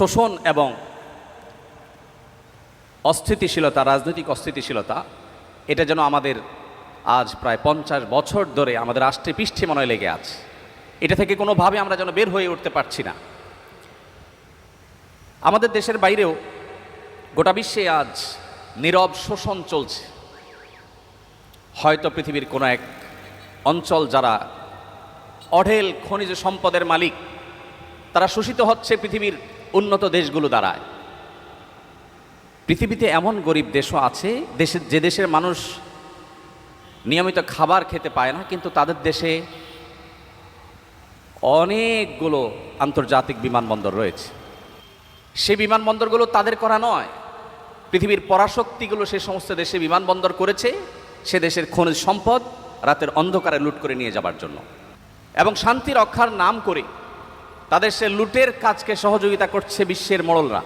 শোষণ এবং অস্থিতিশীলতা, রাজনৈতিক অস্থিতিশীলতা, এটা যেন আমাদের আজ প্রায় পঞ্চাশ বছর ধরে আমাদের রাষ্ট্রে পৃষ্ঠে মনে লেগে আছে। এটা থেকে কোনোভাবে আমরা যেন বের হয়ে উঠতে পারছি না। আমাদের দেশের বাইরেও গোটা বিশ্বে আজ নীরব শোষণ চলছে। হয়তো পৃথিবীর কোনো এক অঞ্চল যারা অঢেল খনিজ সম্পদের মালিক, তারা শোষিত হচ্ছে পৃথিবীর উন্নত দেশগুলো দ্বারায় পৃথিবীতে এমন গরিব দেশও আছে দেশের যে দেশের মানুষ নিয়মিত খাবার খেতে পায় না, কিন্তু তাদের দেশে অনেকগুলো আন্তর্জাতিক বিমানবন্দর রয়েছে। সেই বিমানবন্দরগুলো তাদের করা নয়। পৃথিবীর পরাশক্তিগুলো সে সমস্ত দেশে বিমানবন্দর করেছে, সে দেশের খনিজ সম্পদ রাতের অন্ধকারে লুট করে নিয়ে যাবার জন্য। এবং শান্তি রক্ষার নাম করে তাদের সে লুটের কাজকে সহযোগিতা করছে বিশ্বের মোড়লরা।